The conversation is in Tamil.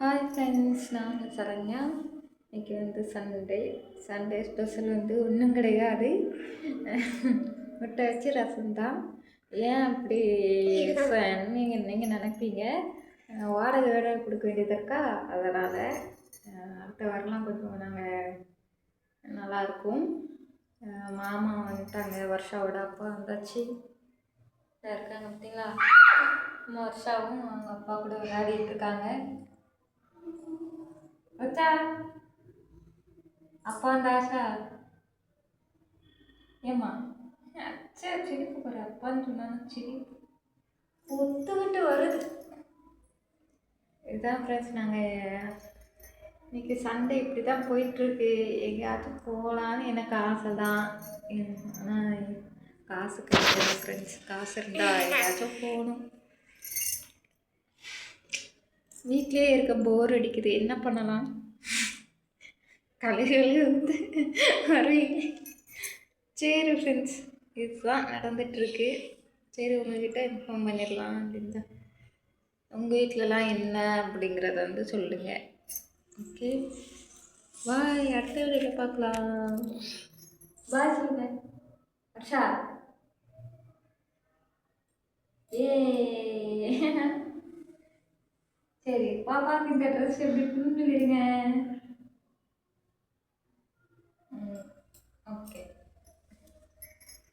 ஹாய் ஃப்ரெண்ட்ஸ் நான் சரண்யா. இன்றைக்கி வந்து சண்டே சண்டே ஸ்பெஷல் வந்து ஒன்றும் கிடையாது. முட்டை வச்சு ரசம் தான். ஏன் அப்படி நீங்கள் நீங்கள் நினைப்பீங்க? வாடகை வேறு கொடுக்க வேண்டியது இருக்கா? அதனால் அடுத்த வாரம்லாம் கொஞ்சம் நாங்கள் நல்லாயிருக்கும் மாமா வந்துட்டாங்க வருஷாவோட அப்பா வந்தாச்சு. இருக்காங்க பார்த்தீங்களா? வருஷாவும் அவங்க அப்பா கூட விளையாடிட்டு இருக்காங்க. வச்சா அப்பா அந்த ஆஷா ஏம்மா? அச்சா சிரிப்பு பாரு. அப்பான்னு சொன்னாலும் சிரிப்பு. ஒத்துக்கிட்டு வருது. இதுதான் ஃப்ரெண்ட்ஸ் நாங்கள் இன்னைக்கு சண்டே இப்படி தான் போயிட்டுருக்கு. எங்கேயாச்சும் போகலான்னு எனக்கு ஆசை தான் ஆனால் காசு கிடையாது ஃப்ரெண்ட்ஸ் காசு இருந்தால் எங்கேயாச்சும் போகணும். வீட்லேயே இருக்க போர் அடிக்குது. என்ன பண்ணலாம்? கலைகள் வந்து வரீங்க சரி ஃப்ரெண்ட்ஸ் இதுதான் நடந்துகிட்ருக்கு சரி உங்ககிட்ட இன்ஃபார்ம் பண்ணிடலாம் அப்படின்னு தான் உங்கள் வீட்டிலலாம் என்ன அப்படிங்கிறத வந்து சொல்லுங்கள் ஓகே பாய் அடுத்த வீடியோவில் பார்க்கலாம் பாய் சொல்லுங்க ஹர்ஷா ஏ சரி பாப்பாக்கு இந்த ட்ரெஸ் எப்படி இருக்குன்னு